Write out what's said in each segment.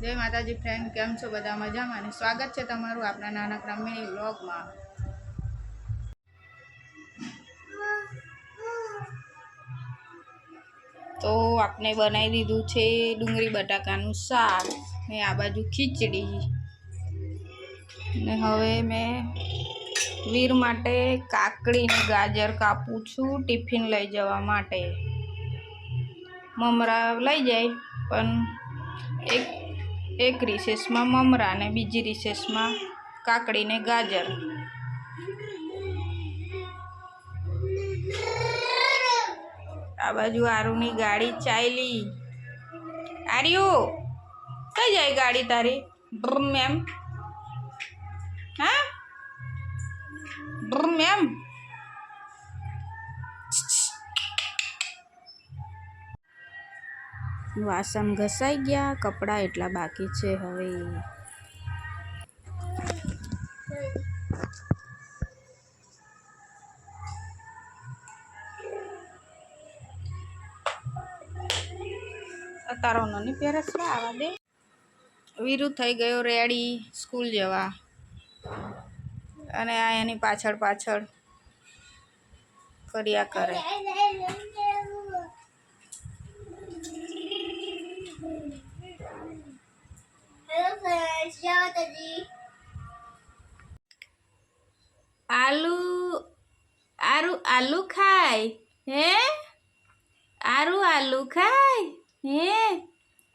જય માતાજી ફ્રેન્ડ કેમ છો બધા? મજામાં અને સ્વાગત છે તમારું આપણા નાના ક્રમિણી વ્લોગમાં. તો આપણે બનાવી દીધું છે ડુંગળી બટાકાનું શાક ને આ બાજુ ખીચડી. ને હવે મેં વીર માટે કાકડીને ગાજર કાપું છું ટિફિન લઈ જવા માટે. મમરા લઈ જાય, પણ એક એક રિસેસમાં મમરા અને બીજી રિસેસમાં કાકડીને ગાજર. આ બાજુ આરુની ગાડી ચાલી આર્યુ, કઈ જાય ગાડી તારી? બ્રમ મેમ હા? બ્રમ મેમ વાસણ ઘસાઈ ગયા, કપડાં એટલા બાકી છે હવે. તારો નની પહેરસ આવા દે. વીરુ થઈ ગયો રેડી સ્કૂલ જવા. અને આ એની પાછળ પાછળ કર્યા કરે. આલુ આરુ આલુ ખાય હે આરુ આલુ ખાય હે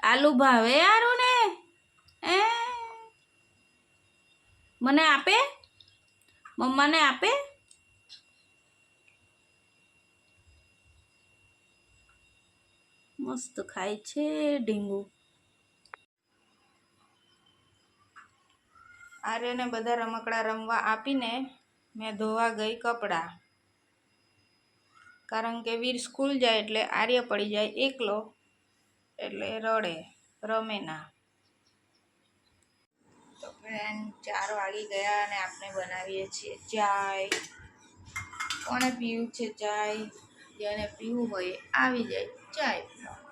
આલુ ભાવે આરુ ને હે મને આપે મમ્માને આપે મસ્ત ખાય છે ઢીંગુ આર્યને બધા રમકડા રમવા આપીને મેં ધોવા ગઈ કપડાં. કારણ કે વીર સ્કૂલ જાય એટલે આર્ય પડી જાય એકલો, એટલે રડે, રમે ના. તો ફ્રેન્ડ ચાર વાગી ગયા અને આપણે બનાવીએ છીએ ચાય. કોણે પીવું છે ચાય? જેને પીવું હોય આવી જાય. ચાય પીવા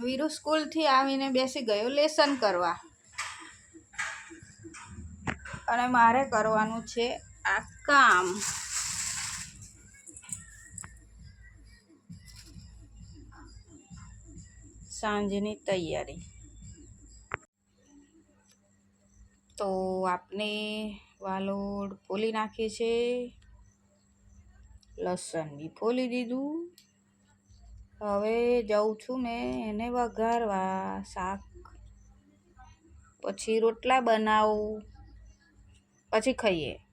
વીરુ સ્કૂલથી આવીને બેસી ગયો લેસન કરવા. અને મારે કરવાનું છે આ કામ. સાંજની તૈયારી. તો આપણે વાલોડ ફોલી નાખીએ છે. લસણ બી ફોલી દીધું. હવે જાઉં છું મેં એને વઘારવા. શાક પછી રોટલા બનાવું. પછી ખાઈએ.